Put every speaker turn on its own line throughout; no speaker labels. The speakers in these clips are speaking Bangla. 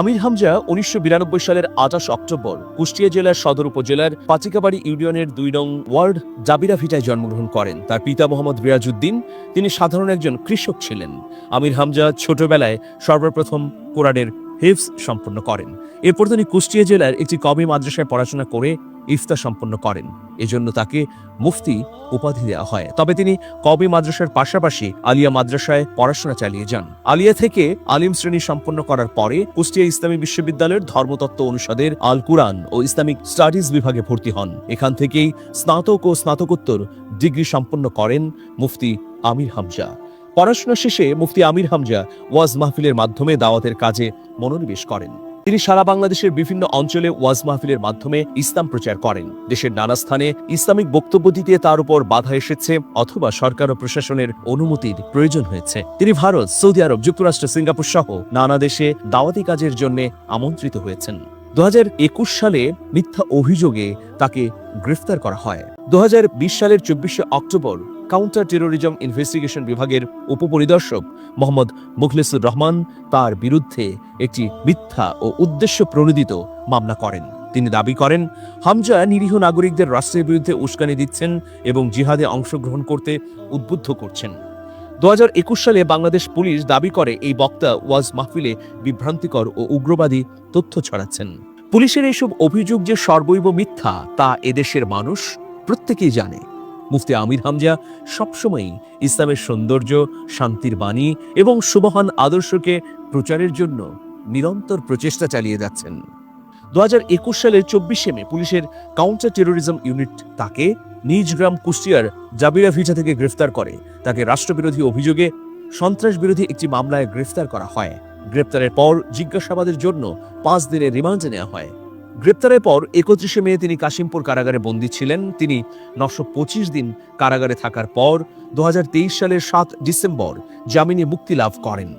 আমির হামজা উনিশশো বিরানব্বই সালের আঠাশ অক্টোবর কুষ্টিয়া জেলার সদর উপজেলার পাচিকাবাড়ি ইউনিয়নের দুই নং ওয়ার্ড জাবিরা ভিটায় জন্মগ্রহণ করেন। তার পিতা মোহাম্মদ রিয়াজউদ্দিন, তিনি সাধারণ একজন কৃষক ছিলেন। আমির হামজা ছোটবেলায় সর্বপ্রথম কোরআনের হিফস সম্পন্ন করেন। এরপর তিনি কুষ্টিয়া জেলার একটি কবি মাদ্রাসায় পড়াশোনা করে ইফতা সম্পন্ন করেন। এজন্য তাকে মুফতি উপাধি দেওয়া হয়। তবে তিনি কবি মাদ্রাসার পাশাপাশি আলিয়া মাদ্রাসায় পড়াশোনা চালিয়ে যান। আলিয়া থেকে আলিম শ্রেণি সম্পন্ন করার পরে কুষ্টিয়া ইসলামী বিশ্ববিদ্যালয়ের ধর্মতত্ত্ব অনুষদের আল কুরআন ও ইসলামিক স্টাডিজ বিভাগে ভর্তি হন। এখান থেকেই স্নাতক ও স্নাতকোত্তর ডিগ্রি সম্পন্ন করেন মুফতি আমির হামজা। পড়াশোনা শেষে মুফতি আমির হামজা ওয়াজ মাহফিলের মাধ্যমে দাওয়াতের কাজে মনোনিবেশ করেন। তিনি সারা বাংলাদেশের বিভিন্ন অঞ্চলে ওয়াজ মাহফিলের মাধ্যমে ইসলাম প্রচার করেন। দেশের নানা স্থানে ইসলামিক বক্তব্য দিতে তার উপর বাধা এসেছে অথবা সরকার ও প্রশাসনের অনুমতির প্রয়োজন হয়েছে। তিনি ভারত, সৌদি আরব, যুক্তরাষ্ট্র, সিঙ্গাপুর সহ নানা দেশে দাওয়াতি কাজের জন্য আমন্ত্রিত হয়েছেন। দু হাজার একুশ সালে মিথ্যা অভিযোগে তাকে গ্রেফতার করা হয়। দু হাজার বিশ সালের চব্বিশে অক্টোবর কাউন্টার টেরোরিজম ইনভেস্টিগেশন বিভাগের উপপরিদর্শক মোহাম্মদ মুখলিসুর রহমান তার বিরুদ্ধে একটি মিথ্যা ও উদ্দেশ্য প্রণোদিত মামলা করেন। তিনি দাবি করেন, হামজা নিরীহ নাগরিকদের রাষ্ট্রের বিরুদ্ধে উস্কানি দিচ্ছেন এবং জিহাদে অংশগ্রহণ করতে উদ্বুদ্ধ করছেন। দু হাজার একুশ সালে বাংলাদেশ পুলিশ দাবি করে, এই বক্তা ওয়াজ মাহফিলে বিভ্রান্তিকর ও উগ্রবাদী তথ্য ছড়াচ্ছেন। পুলিশের এইসব অভিযোগ যে সর্বৈব মিথ্যা, তা এদেশের মানুষ প্রত্যেকেই জানে। মুফতি আমির হামজা সবসময়ই ইসলামের সৌন্দর্য, শান্তির বাণী এবং সুবহান আদর্শকে প্রচারের জন্য নিরন্তর প্রচেষ্টা চালিয়ে যাচ্ছেন। দু একুশ সালের চব্বিশে মে পুলিশের কাউন্টার টেরোরিজম ইউনিট তাকে নিজ গ্রাম কুষ্টিয়ার জাবিরা ভিটা থেকে গ্রেফতার করে। তাকে রাষ্ট্রবিরোধী অভিযোগে সন্ত্রাস বিরোধী একটি মামলায় গ্রেফতার করা হয়। গ্রেপ্তারের পর জিজ্ঞাসাবাদের জন্য পাঁচ দিনের রিমান্ডে নেওয়া হয়। গ্রেপ্তারের পর একত্রিশে মে তিনি কাশিমপুর কারাগারে বন্দী ছিলেন। তিনি নশো পঁচিশ দিন কারাগারে থাকার পর দু হাজার তেইশ সালের সাত ডিসেম্বর জামিনে মুক্তি লাভ করেন।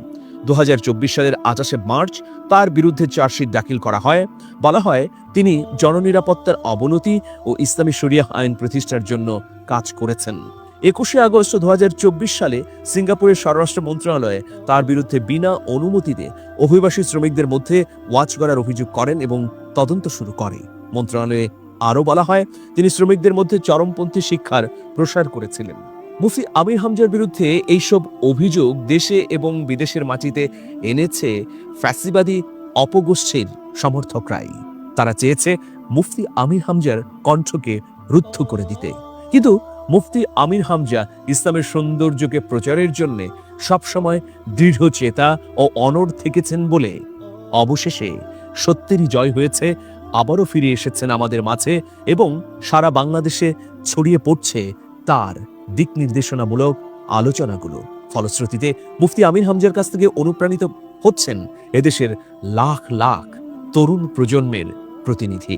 দু হাজার চব্বিশ সালের আঠাশে মার্চ তার বিরুদ্ধে চার্জশিট দাখিল করা হয়। বলা হয়, তিনি জননিরাপত্তার অবনতি ও ইসলামী শরিয়াহ আইন প্রতিষ্ঠার জন্য কাজ করেছেন। একুশে আগস্ট দু হাজার চব্বিশ সালে সিঙ্গাপুরের স্বরাষ্ট্র মন্ত্রণালয়ে তার বিরুদ্ধে বিনা অনুমতিতে অভিবাসী শ্রমিকদের মধ্যে ওয়াচ করার অভিযোগ করেন এবং তদন্ত শুরু করে। মন্ত্রণালয়ে আরও বলা হয়, তিনি শ্রমিকদের মধ্যে চরমপন্থী শিক্ষার প্রসার করেছিলেন। মুফতি আমির হামজার বিরুদ্ধে এইসব অভিযোগ দেশে এবং বিদেশের মাটিতে এনেছে ফ্যাসিবাদী অপগোষ্ঠীর সমর্থকরাই। তারা চেয়েছে মুফতি আমির হামজার কণ্ঠকে রুদ্ধ করে দিতে। কিন্তু মুফতি আমির হামজা ইসলামের সৌন্দর্যকে প্রচারের জন্য সবসময় দৃঢ় চেতা ও অনড় থেকেছেন বলে অবশেষে সত্যেরই জয় হয়েছে, আবারও ফিরে এসেছেন আমাদের মাঝে এবং সারা বাংলাদেশে ছড়িয়ে পড়ছে তার দিক নির্দেশনামূলক আলোচনাগুলো। ফলশ্রুতিতে মুফতি আমির হামজার কাছ থেকে অনুপ্রাণিত হচ্ছেন এদেশের লাখ লাখ তরুণ প্রজন্মের প্রতিনিধি।